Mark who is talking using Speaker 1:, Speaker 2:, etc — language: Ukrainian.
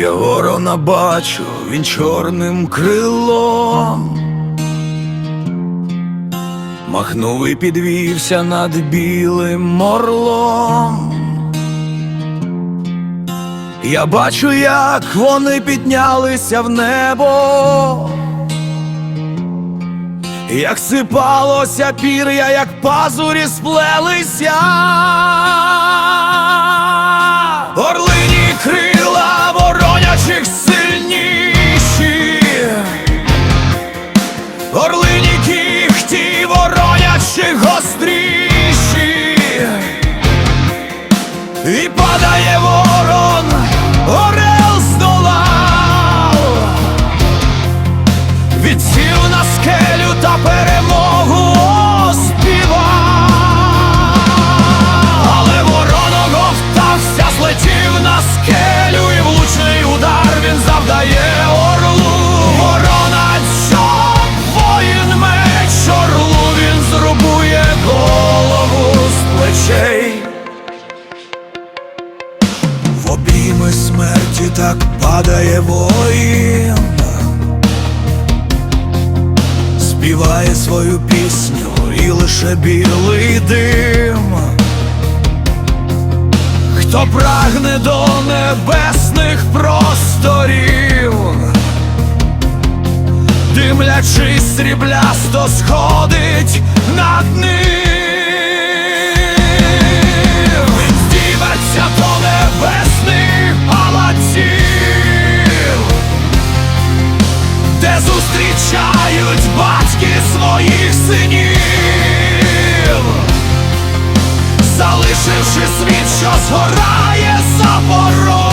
Speaker 1: Я ворона бачу, він чорним крилом. Махнув і підвівся над білим орлом. Я бачу, як вони піднялися в небо, як сипалося пір'я, як пазурі сплелися. Воронячих гостріші. І падає ворон, В смерті так падає воїн, співає свою пісню і лише білий дим. Хто прагне до небесних просторів, димлячись сріблясто сходить над ним. зустрічають батьки своїх синів, залишивши світ, що згорає за порог.